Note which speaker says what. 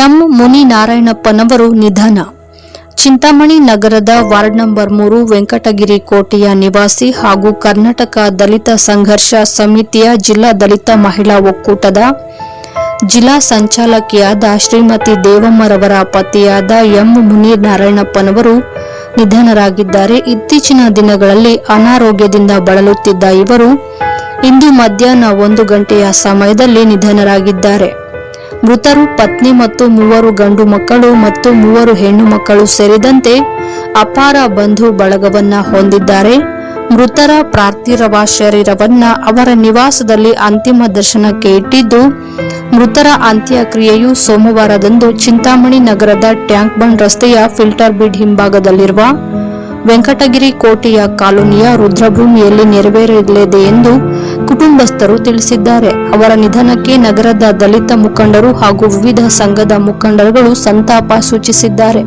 Speaker 1: M ಮುನಿ ನಾರಾಯಣಪ್ಪನವರು ನಿಧನ. ಚಿಂತಾಮಣಿ ನಗರದ ward number ಮೂರು ವೆಂಕಟಗಿರಿ ಕೋಟೆಯ ನಿವಾಸಿ ಹಾಗೂ ಕರ್ನಾಟಕ ದಲಿತ ಸಂಘರ್ಷ ಸಮಿತಿಯ ಜಿಲ್ಲಾ ದಲಿತ ಮಹಿಳಾ ಒಕ್ಕೂಟದ ಜಿಲ್ಲಾ ಸಂಚಾಲಕಿಯಾದ ಶ್ರೀಮತಿ ದೇವಮ್ಮರವರ ಪತಿಯಾದ ಎಂ ಮುನಿ ನಾರಾಯಣಪ್ಪನವರು ನಿಧನರಾಗಿದ್ದಾರೆ. ಇತ್ತೀಚಿನ ದಿನಗಳಲ್ಲಿ ಅನಾರೋಗ್ಯದಿಂದ ಬಳಲುತ್ತಿದ್ದ ಇವರು ಇಂದು ಮಧ್ಯಾಹ್ನ ಒಂದು ಗಂಟೆಯ ಸಮಯದಲ್ಲಿ ನಿಧನರಾಗಿದ್ದಾರೆ. ಮೃತರು ಪತ್ನಿ ಮತ್ತು ಮೂವರು ಗಂಡು ಮಕ್ಕಳು ಮತ್ತು ಮೂವರು ಹೆಣ್ಣು ಮಕ್ಕಳು ಸೇರಿದಂತೆ ಅಪಾರ ಬಂಧು ಬಳಗವನ್ನ ಹೊಂದಿದ್ದಾರೆ. ಮೃತರ ಪ್ರಾರ್ಥಿರವ ಶರೀರವನ್ನ ಅವರ ನಿವಾಸದಲ್ಲಿ ಅಂತಿಮ ದರ್ಶನಕ್ಕೆ ಇಟ್ಟಿದ್ದು, ಮೃತರ ಅಂತ್ಯಕ್ರಿಯೆಯು ಸೋಮವಾರದಂದು ಚಿಂತಾಮಣಿ ನಗರದ ಟ್ಯಾಂಕ್ ಬಂಡ್ ರಸ್ತೆಯ ಫಿಲ್ಟರ್ ಬಿಡ್ ಹಿಂಭಾಗದಲ್ಲಿರುವ ವೆಂಕಟಗಿರಿ ಕೋಟೆಯ ಕಾಲೋನಿಯ ರುದ್ರಭೂಮಿಯಲ್ಲಿ ನೆರವೇರಲಿದೆ ಎಂದು ಕುಟುಂಬಸ್ಥರು ತಿಳಿಸಿದ್ದಾರೆ. ಅವರ ನಿಧನಕ್ಕೆ ನಗರದ ದಲಿತ ಮುಖಂಡರು ಹಾಗೂ ವಿವಿಧ ಸಂಘದ ಮುಖಂಡರುಗಳು ಸಂತಾಪ ಸೂಚಿಸಿದ್ದಾರೆ.